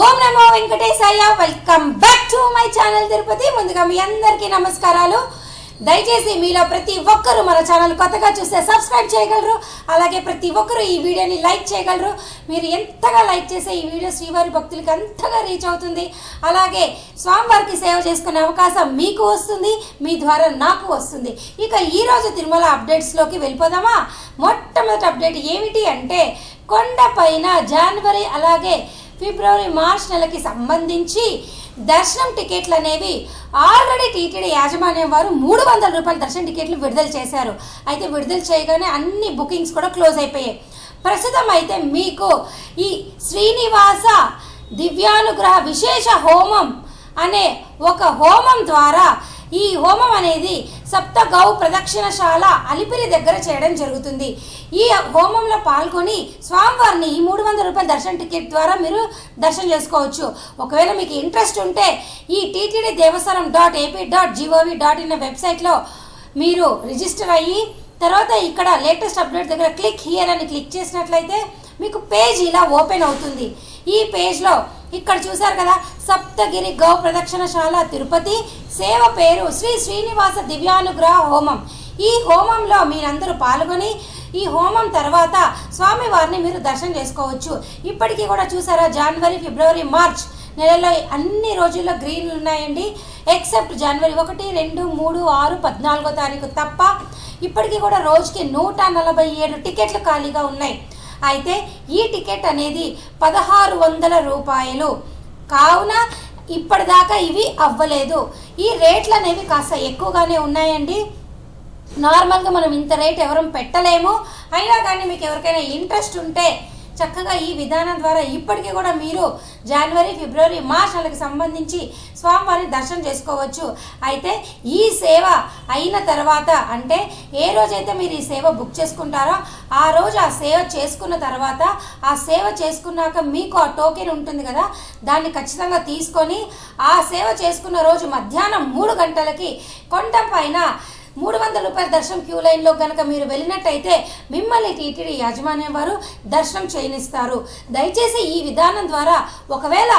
ఓం నమో వెంకటేశాయ. Welcome back to my channel Tirupati. ముందుగా మీ అందరికీ నమస్కారాలు. దయచేసి మీలో ప్రతి ఒక్కరూ మన ఛానల్ కొత్తగా చూస్తే సబ్స్క్రైబ్ చేయగలరు. అలాగే ప్రతి ఒక్కరూ ఈ వీడియోని లైక్ చేయగలరు. మీరు ఎంతగా లైక్ చేసే ఈ వీడియో శ్రీవారి భక్తులకి అంతగా రీచ్ అవుతుంది. అలాగే స్వామివారికి సేవ చేసుకునే అవకాశం మీకు వస్తుంది మీ ద్వారా నాకు వస్తుంది. ఇక ఈరోజు తిరుమల అప్డేట్స్లోకి వెళ్ళిపోదామా? మొట్టమొదటి అప్డేట్ ఏమిటి అంటే కొండపైన జనవరి అలాగే ఫిబ్రవరి మార్చ్ నెలకి సంబంధించి దర్శనం టికెట్లు అనేవి ఆల్రెడీ టీటీడీ యాజమాన్యం వారు మూడు వందల రూపాయల దర్శనం టికెట్లు విడుదల చేశారు. అయితే విడుదల చేయగానే అన్ని బుకింగ్స్ కూడా క్లోజ్ అయిపోయాయి. ప్రస్తుతం అయితే మీకు ఈ శ్రీనివాస దివ్యానుగ్రహ విశేష హోమం అనే ఒక హోమం ద్వారా ఈ హోమం అనేది సప్త గౌ ప్రదక్షిణశాల అలిపిరి దగ్గర చేయడం జరుగుతుంది. ఈ హోమంలో పాల్గొని స్వామివారిని ఈ మూడు వందల రూపాయల దర్శన టికెట్ ద్వారా మీరు దర్శనం చేసుకోవచ్చు. ఒకవేళ మీకు ఇంట్రెస్ట్ ఉంటే ఈ TTD Devasthanam dot AP dot G O V dot in వెబ్సైట్లో మీరు రిజిస్టర్ అయ్యి తర్వాత ఇక్కడ లేటెస్ట్ అప్డేట్ దగ్గర క్లిక్ హియర్ అని క్లిక్ చేసినట్లయితే మీకు పేజ్ ఇలా ఓపెన్ అవుతుంది. ఈ పేజ్లో ఇక్కడ చూశారు కదా సప్తగిరి గౌ ప్రదక్షిణశాల తిరుపతి. సేవ పేరు శ్రీ శ్రీనివాస దివ్యానుగ్రహ హోమం. ఈ హోమంలో మీరందరూ పాల్గొని ఈ హోమం తర్వాత స్వామివారిని మీరు దర్శనం చేసుకోవచ్చు. ఇప్పటికీ కూడా చూసారా జనవరి ఫిబ్రవరి మార్చ్ నెలలో అన్ని రోజుల్లో గ్రీన్లు ఉన్నాయండి. ఎక్సెప్ట్ జనవరి ఒకటి రెండు మూడు ఆరు పద్నాలుగో తారీఖు తప్ప ఇప్పటికీ కూడా రోజుకి నూట నలభై ఏడు టికెట్లు ఖాళీగా ఉన్నాయి. అయితే ఈ టికెట్ అనేది పదహారు వందల రూపాయలు. కావున ఇప్పటిదాకా ఇవి అవ్వలేదు. ఈ రేట్లు అనేవి కాస్త ఎక్కువగానే ఉన్నాయండి. నార్మల్గా మనం ఇంత రేట్ ఎవరం పెట్టలేము. అయినా కానీ మీకు ఎవరికైనా ఇంట్రెస్ట్ ఉంటే చక్కగా ఈ విధానం ద్వారా ఇప్పటికీ కూడా మీరు జనవరి ఫిబ్రవరి మార్చ్ నెలకు సంబంధించి స్వామివారిని దర్శనం చేసుకోవచ్చు. అయితే ఈ సేవ అయిన తర్వాత అంటే ఏ రోజైతే మీరు ఈ సేవ బుక్ చేసుకుంటారో ఆ రోజు ఆ సేవ చేసుకున్న తర్వాత ఆ సేవ చేసుకున్నాక మీకు ఆ టోకెన్ ఉంటుంది కదా దాన్ని ఖచ్చితంగా తీసుకొని ఆ సేవ చేసుకున్న రోజు మధ్యాహ్నం మూడు గంటలకి కొండ పైన మూడు వందల రూపాయల దర్శనం క్యూ లైన్లో కనుక మీరు వెళ్ళినట్టయితే మిమ్మల్ని టీటీడీ యాజమాన్యం వారు దర్శనం చేయనిస్తారు. దయచేసి ఈ విధానం ద్వారా ఒకవేళ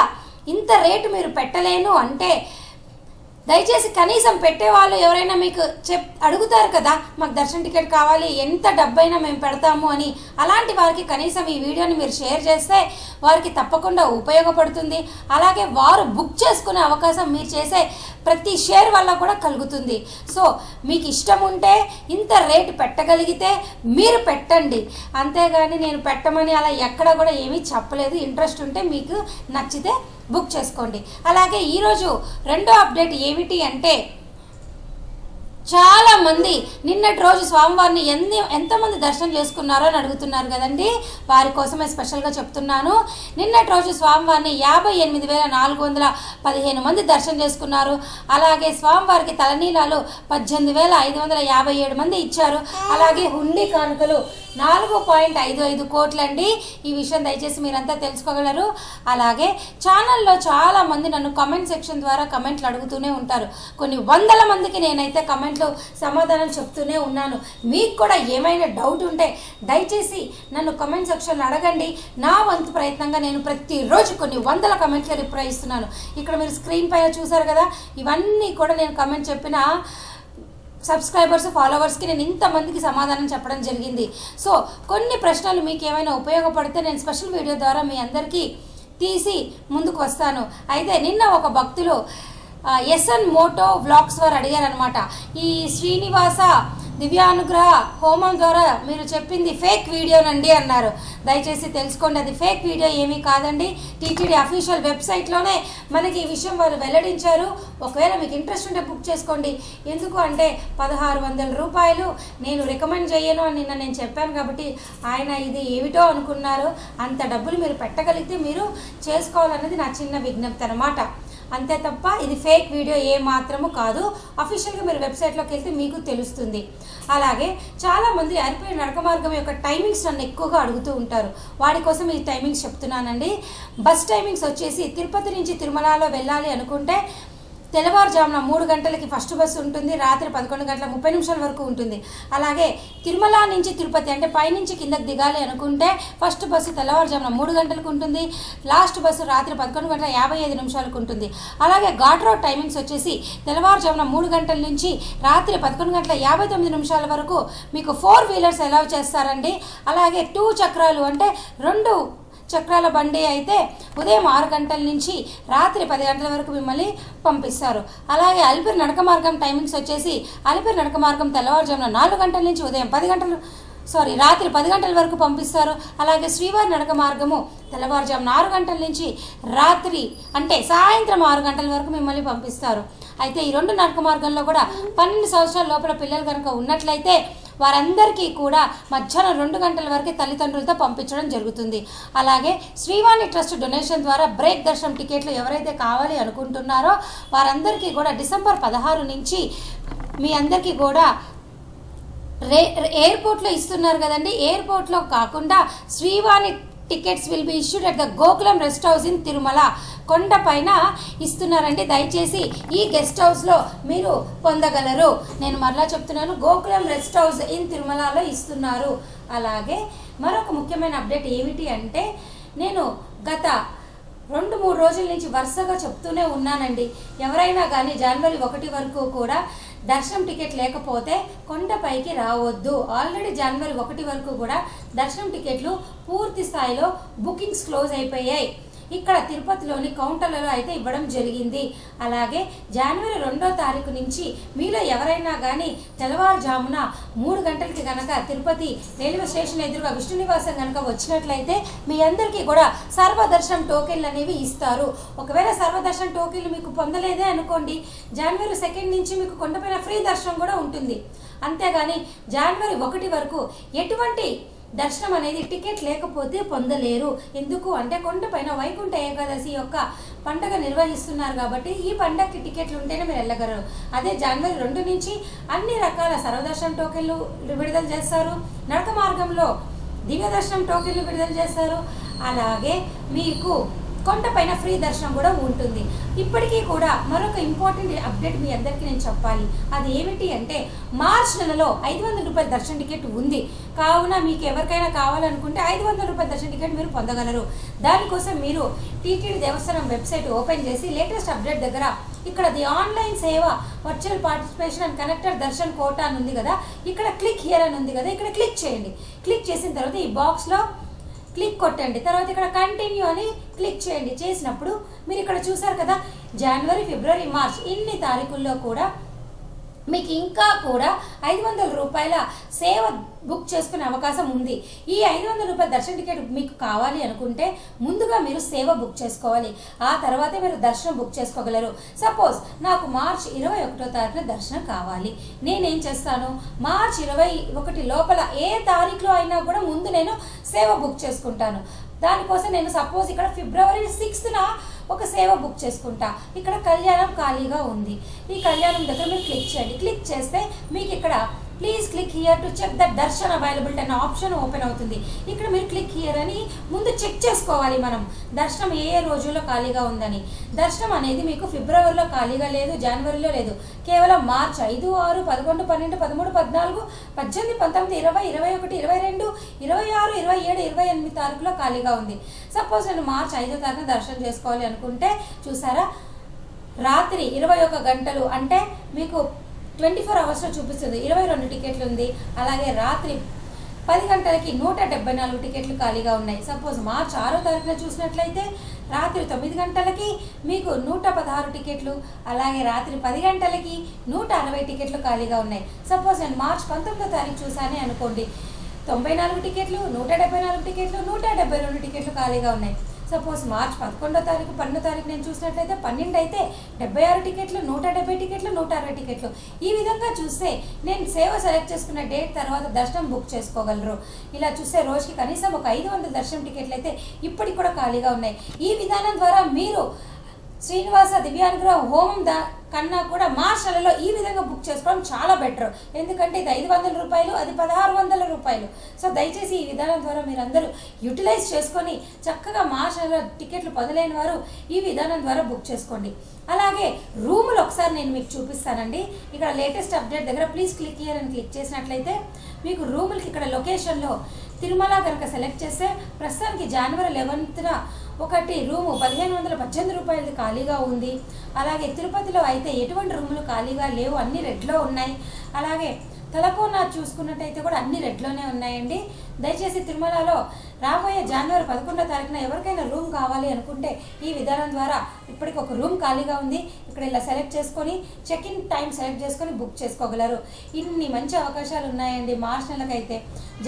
ఇంత రేటు మీరు పెట్టలేను అంటే దయచేసి కనీసం పెట్టేవాళ్ళు ఎవరైనా మీకు చెప్ అడుగుతారు కదా మాకు దర్శన టికెట్ కావాలి ఎంత డబ్బైనా మేము పెడతాము అని. అలాంటి వారికి కనీసం ఈ వీడియోని మీరు షేర్ చేస్తే వారికి తప్పకుండా ఉపయోగపడుతుంది. అలాగే వారు బుక్ చేసుకునే అవకాశం మీరు చేసే ప్రతి షేర్ వల్ల కూడా కలుగుతుంది. సో మీకు ఇష్టం ఉంటే ఇంత రేట్ పెట్టగలిగితే మీరు పెట్టండి. అంతేగాని నేను పెట్టమని అలా ఎక్కడ కూడా ఏమీ చెప్పలేదు. ఇంట్రెస్ట్ ఉంటే మీకు నచ్చితే బుక్ చేసుకోండి. అలాగే ఈరోజు రెండో అప్డేట్ ఏమిటి అంటే చాలామంది నిన్నటి రోజు స్వామివారిని ఎన్ని ఎంతమంది దర్శనం చేసుకున్నారో అని అడుగుతున్నారు కదండి. వారి కోసమే స్పెషల్గా చెప్తున్నాను. నిన్నటి రోజు స్వామివారిని యాభై ఎనిమిది వేల నాలుగు వందల పదిహేను మంది దర్శనం చేసుకున్నారు. అలాగే స్వామివారికి తలనీలాలు పద్దెనిమిది వేల ఐదు వందల యాభై ఏడు మంది ఇచ్చారు. అలాగే హుండీ కానుకలు నాలుగు పాయింట్ ఐదు ఐదు కోట్లండి. ఈ విషయం దయచేసి మీరంతా తెలుసుకోగలరు. అలాగే ఛానల్లో చాలా మంది నన్ను కమెంట్ సెక్షన్ ద్వారా కమెంట్లు అడుగుతూనే ఉంటారు. కొన్ని వందల మందికి నేనైతే కమెంట్లు సమాధానం చెప్తూనే ఉన్నాను. మీకు కూడా ఏమైనా డౌట్ ఉంటే దయచేసి నన్ను కమెంట్ సెక్షన్లో అడగండి. నా వంతు ప్రయత్నంగా నేను ప్రతిరోజు కొన్ని వందల కమెంట్లు రిప్లై ఇస్తున్నాను. ఇక్కడ మీరు స్క్రీన్ పైన చూసారు కదా ఇవన్నీ కూడా నేను కమెంట్ చెప్పిన సబ్స్క్రైబర్స్ ఫాలోవర్స్కి నేను ఇంతమందికి సమాధానం చెప్పడం జరిగింది. సో కొన్ని ప్రశ్నలు మీకు ఏమైనా ఉపయోగపడితే నేను స్పెషల్ వీడియో ద్వారా మీ అందరికీ తీసి ముందుకు వస్తాను. అయితే నిన్న ఒక భక్తులు ఎస్ఎన్ మోటో వ్లాగ్స్ వారు అడిగారనమాట ఈ శ్రీనివాస దివ్యానుగ్రహ హోమం ద్వారా మీరు చెప్పింది ఫేక్ వీడియోనండి అన్నారు. దయచేసి తెలుసుకోండి అది ఫేక్ వీడియో ఏమీ కాదండి. టీటీడీ అఫీషియల్ వెబ్సైట్లోనే మనకి ఈ విషయం వాళ్ళు వెల్లడించారు. ఒకవేళ మీకు ఇంట్రెస్ట్ ఉంటే బుక్ చేసుకోండి. ఎందుకు అంటే పదహారు వందల రూపాయలు నేను రికమెండ్ చేయను అని నిన్న నేను చెప్పాను కాబట్టి ఆయన ఇది ఏమిటో అనుకున్నారు. అంత డబ్బులు మీరు పెట్టగలిగితే మీరు చేసుకోవాలన్నది నా చిన్న విజ్ఞప్తి అనమాట అంతే తప్ప ఇది ఫేక్ వీడియో ఏ మాత్రము కాదు. అఫీషియల్గా మీరు వెబ్సైట్లోకి వెళ్తే మీకు తెలుస్తుంది. అలాగే చాలామంది అరిపోయిన నడక మార్గం యొక్క టైమింగ్స్ నన్ను ఎక్కువగా అడుగుతూ ఉంటారు. వాడి కోసం ఈ టైమింగ్స్ చెప్తున్నానండి. బస్ టైమింగ్స్ వచ్చేసి తిరుపతి నుంచి తిరుమలలో వెళ్ళాలి అనుకుంటే తెల్లవారుజామున మూడు గంటలకి ఫస్ట్ బస్సు ఉంటుంది రాత్రి పదకొండు గంటల ముప్పై నిమిషాల వరకు ఉంటుంది. అలాగే తిరుమల నుంచి తిరుపతి అంటే పైనుంచి కిందకి దిగాలి అనుకుంటే ఫస్ట్ బస్సు తెల్లవారుజామున మూడు గంటలకు ఉంటుంది లాస్ట్ బస్సు రాత్రి పదకొండు గంటల యాభై ఐదు నిమిషాలకు ఉంటుంది. అలాగే ఘాట్ రోడ్ టైమింగ్స్ వచ్చేసి తెల్లవారుజామున మూడు గంటల నుంచి రాత్రి పదకొండు గంటల యాభై తొమ్మిది నిమిషాల వరకు మీకు ఫోర్ వీలర్స్ అలౌ చేస్తారండి. అలాగే టూ చక్రాలు అంటే రెండు చక్రాల బండి అయితే ఉదయం ఆరు గంటల నుంచి రాత్రి పది గంటల వరకు మిమ్మల్ని పంపిస్తారు. అలాగే అలిపిరి నడక మార్గం టైమింగ్స్ వచ్చేసి అలిపిరి నడక మార్గం తెల్లవారుజామున నాలుగు గంటల నుంచి ఉదయం పది గంటలు సారీ రాత్రి పది గంటల వరకు పంపిస్తారు. అలాగే శ్రీవారి నడక మార్గము తెల్లవారుజామున ఆరు గంటల నుంచి రాత్రి అంటే సాయంత్రం ఆరు గంటల వరకు మిమ్మల్ని పంపిస్తారు. అయితే ఈ రెండు నడక మార్గంలో కూడా పన్నెండు సంవత్సరాల లోపల పిల్లలు కనుక ఉన్నట్లయితే వారందరికీ కూడా మధ్యాహ్నం రెండు గంటల వరకు తల్లిదండ్రులతో పంపించడం జరుగుతుంది. అలాగే శ్రీవాణి ట్రస్ట్ డొనేషన్ ద్వారా బ్రేక్ దర్శనం టికెట్లు ఎవరైతే కావాలి అనుకుంటున్నారో వారందరికీ కూడా డిసెంబర్ పదహారు నుంచి మీ అందరికీ కూడా రే ఎయిర్పోర్ట్లో ఇస్తున్నారు కదండి. ఎయిర్పోర్ట్లో కాకుండా Srivani tickets will be issued at the Gokulam rest house in Tirumala. కొండ పైన ఇస్తున్నారండి దయచేసి ఈ గెస్ట్ హౌస్లో మీరు పొందగలరు. నేను మరలా చెప్తున్నాను గోకులం రెస్ట్ హౌస్ ఇన్ తిరుమలలో ఇస్తున్నారు. అలాగే మరొక ముఖ్యమైన అప్డేట్ ఏమిటి అంటే నేను గత రెండు మూడు రోజుల నుంచి వరుసగా చెప్తూనే ఉన్నానండి. ఎవరైనా కానీ జనవరి ఒకటి వరకు కూడా దర్శనం టికెట్ లేకపోతే కొండపైకి రావద్దు. ఆల్రెడీ జనవరి ఒకటి వరకు కూడా దర్శనం టికెట్లు పూర్తి స్థాయిలో బుకింగ్స్ క్లోజ్ అయిపోయాయి. ఇక్కడ తిరుపతిలోని కౌంటర్లలో అయితే ఇవ్వడం జరిగింది. అలాగే జనవరి రెండో తారీఖు నుంచి మీలో ఎవరైనా కానీ తెల్లవారుజామున మూడు గంటలకి కనుక తిరుపతి రైల్వే స్టేషన్ ఎదురుగా విష్ణు నివాసం కనుక వచ్చినట్లయితే మీ అందరికీ కూడా సర్వదర్శనం టోకెన్లు అనేవి ఇస్తారు. ఒకవేళ సర్వదర్శనం టోకెన్లు మీకు పొందలేదే అనుకోండి జనవరి సెకండ్ నుంచి మీకు కొండపైన ఫ్రీ దర్శనం కూడా ఉంటుంది. అంతేగాని జనవరి ఒకటి వరకు ఎటువంటి దర్శనం అనేది టికెట్ లేకపోతే పొందలేరు. ఎందుకు? అంటే కొండపైన వైకుంఠ ఏకాదశి యొక్క పండగ నిర్వహిస్తున్నారు కాబట్టి ఈ పండగకి టికెట్లు ఉంటేనే మీరు వెళ్ళగలరు. అదే జనవరి రెండు నుంచి అన్ని రకాల సర్వదర్శనం టోకెన్లు విడుదల చేస్తారు. నడక మార్గంలో దివ్య దర్శనం టోకెన్లు విడుదల చేస్తారు. అలాగే మీకు కొండపైన ఫ్రీ దర్శనం కూడా ఉంటుంది. ఇప్పటికీ కూడా మరొక ఇంపార్టెంట్ అప్డేట్ మీ అందరికీ నేను చెప్పాలి. అది ఏమిటి అంటే మార్చ్ నెలలో ఐదు వందల రూపాయల దర్శన టికెట్ ఉంది. కావున మీకు ఎవరికైనా కావాలనుకుంటే ఐదు వందల రూపాయల దర్శన టికెట్ మీరు పొందగలరు. దానికోసం మీరు టీటీడీ దేవస్థానం వెబ్సైట్ ఓపెన్ చేసి లేటెస్ట్ అప్డేట్ దగ్గర ఇక్కడ the online seva virtual participation and connected darshan quota అని ఉంది కదా ఇక్కడ క్లిక్ హియర్ అని ఉంది కదా ఇక్కడ క్లిక్ చేయండి. క్లిక్ చేసిన తర్వాత ఈ బాక్స్లో క్లిక్ కొట్టండి. తర్వాత ఇక్కడ కంటిన్యూ అని క్లిక్ చేయండి. చేసినప్పుడు మీరు ఇక్కడ చూసారు కదా జనవరి ఫిబ్రవరి మార్చ్ ఇన్ని తారీఖుల్లో కూడా మీకు ఇంకా కూడా ఐదు వందల రూపాయల సేవ బుక్ చేసుకునే అవకాశం ఉంది. ఈ ఐదు వందల రూపాయల దర్శన టికెట్ మీకు కావాలి అనుకుంటే ముందుగా మీరు సేవ బుక్ చేసుకోవాలి. ఆ తర్వాతే మీరు దర్శనం బుక్ చేసుకోగలరు. సపోజ్ నాకు మార్చ్ ఇరవై ఒకటో తారీఖున దర్శనం కావాలి. నేనేం చేస్తాను? మార్చ్ ఇరవై ఒకటి లోపల ఏ తారీఖులో అయినా కూడా ముందు నేను సేవ బుక్ చేసుకుంటాను. దానికోసం నేను సపోజ్ ఇక్కడ ఫిబ్రవరి సిక్స్త్న ఒక సేవ బుక్ చేసుకుంటా. ఇక్కడ కళ్యాణం ఖాళీగా ఉంది. ఈ కళ్యాణం దగ్గర మీరు క్లిక్ చేయండి. క్లిక్ చేస్తే మీకు ఇక్కడ please click here to check the darshan availability అనే ఆప్షన్ ఓపెన్ అవుతుంది. ఇక్కడ మీరు క్లిక్ హియర్ అని ముందు చెక్ చేసుకోవాలి మనం. దర్శనం ఏ ఏ రోజుల్లో ఖాళీగా ఉందని. దర్శనం అనేది మీకు ఫిబ్రవరిలో ఖాళీగా లేదు జనవరిలో లేదు. కేవలం మార్చ్ ఐదు ఆరు పదకొండు పన్నెండు పదమూడు పద్నాలుగు పద్దెనిమిది పంతొమ్మిది ఇరవై ఇరవై ఒకటి ఇరవై రెండు ఇరవై ఆరు ఇరవై ఏడు ఇరవై ఎనిమిది తారీఖులో ఖాళీగా ఉంది. సపోజ్ నేను మార్చ్ ఐదో తారీఖున దర్శనం చేసుకోవాలి అనుకుంటే చూసారా? రాత్రి ఇరవై ఒక గంటలు అంటే మీకు ట్వంటీ ఫోర్ అవర్స్లో చూపిస్తుంది. ఇరవై రెండు టికెట్లు ఉంది. అలాగే రాత్రి పది గంటలకి నూట డెబ్బై నాలుగు టికెట్లు ఖాళీగా ఉన్నాయి. సపోజ్ మార్చ్ ఆరో తారీఖున చూసినట్లయితే రాత్రి తొమ్మిది గంటలకి మీకు నూట పదహారు టికెట్లు అలాగే రాత్రి పది గంటలకి నూట అరవై టికెట్లు ఖాళీగా ఉన్నాయి. సపోజ్ నేను మార్చ్ పంతొమ్మిదో తారీఖు చూసానే అనుకోండి. తొంభై నాలుగు టికెట్లు నూట డెబ్బై నాలుగు టికెట్లు నూట డెబ్బై రెండు టికెట్లు ఖాళీగా ఉన్నాయి. సపోజ్ మార్చ్ పదకొండో తారీఖు పన్నెండో తారీఖు నేను చూసినట్లయితే పన్నెండు అయితే డెబ్బై ఆరు టికెట్లు నూట డెబ్బై టికెట్లు నూట అరవై టికెట్లు. ఈ విధంగా చూస్తే నేను సేవ సెలెక్ట్ చేసుకున్న డేట్ తర్వాత దర్శనం బుక్ చేసుకోగలరు. ఇలా చూస్తే రోజుకి కనీసం ఒక ఐదు వందల దర్శనం టికెట్లు అయితే ఇప్పటికి కూడా ఖాళీగా ఉన్నాయి. ఈ విధానం ద్వారా మీరు శ్రీనివాస దివ్యానుగ్రహ హోమం దా కన్నా కూడా మా ఈ విధంగా బుక్ చేసుకోవడం చాలా బెటర్. ఎందుకంటే ఇది ఐదు వందల రూపాయలు అది పదహారు వందల రూపాయలు. సో దయచేసి ఈ విధానం ద్వారా మీరు అందరూ యూటిలైజ్ చేసుకొని చక్కగా మా టికెట్లు పొందలేని వారు ఈ విధానం ద్వారా బుక్ చేసుకోండి. అలాగే రూములు ఒకసారి నేను మీకు చూపిస్తానండి. ఇక్కడ లేటెస్ట్ అప్డేట్ దగ్గర ప్లీజ్ క్లిక్ హియర్ అని క్లిక్ చేసినట్లయితే మీకు రూములకి ఇక్కడ లొకేషన్లో తిరుమల కనుక సెలెక్ట్ చేస్తే ప్రస్తుతానికి జనవరి లెవెన్త్న ఒకటి రూము పదిహేను వందల పద్దెనిమిది రూపాయలది ఖాళీగా ఉంది. అలాగే తిరుపతిలో అయితే ఎటువంటి రూములు ఖాళీగా లేవు. అన్ని రెడ్లో ఉన్నాయి. అలాగే తలకోన చూసుకున్నట్టయితే కూడా అన్ని రెడ్లోనే ఉన్నాయండి. దయచేసి తిరుమలలో రాబోయే జనవరి పదకొండో తారీఖున ఎవరికైనా రూమ్ కావాలి అనుకుంటే ఈ విధానం ద్వారా ఇప్పటికి ఒక రూమ్ ఖాళీగా ఉంది. ఇక్కడ ఇలా సెలెక్ట్ చేసుకొని చెక్ ఇన్ టైం సెలెక్ట్ చేసుకొని బుక్ చేసుకోగలరు. ఇన్ని మంచి అవకాశాలు ఉన్నాయండి. మార్చ్ నెలకైతే.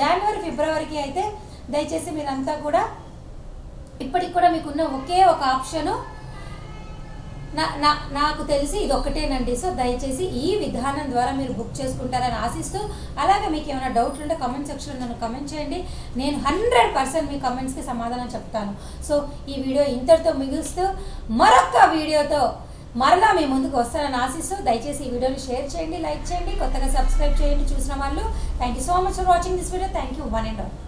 జనవరి ఫిబ్రవరికి అయితే దయచేసి మీరంతా కూడా ఇప్పటికి కూడా మీకున్న ఒకే ఒక ఆప్షను నా నా నాకు తెలిసి ఇది ఒక్కటేనండి సో దయచేసి ఈ విధానం ద్వారా మీరు బుక్ చేసుకుంటారని ఆశిస్తూ అలాగే మీకు ఏమైనా డౌట్లు ఉంటే కమెంట్ సెక్షన్లో నన్ను కమెంట్ చేయండి. నేను హండ్రెడ్ పర్సెంట్ మీ కమెంట్స్కి సమాధానం చెప్తాను. సో ఈ వీడియో ఇంతటితో మిగులుస్తూ మరొక వీడియోతో మరలా మీ ముందుకు వస్తానని ఆశిస్తూ దయచేసి ఈ వీడియోని షేర్ చేయండి లైక్ చేయండి కొత్తగా సబ్స్క్రైబ్ చేయండి చూసిన వాళ్ళు. Thank you so much for watching this video thank you one and all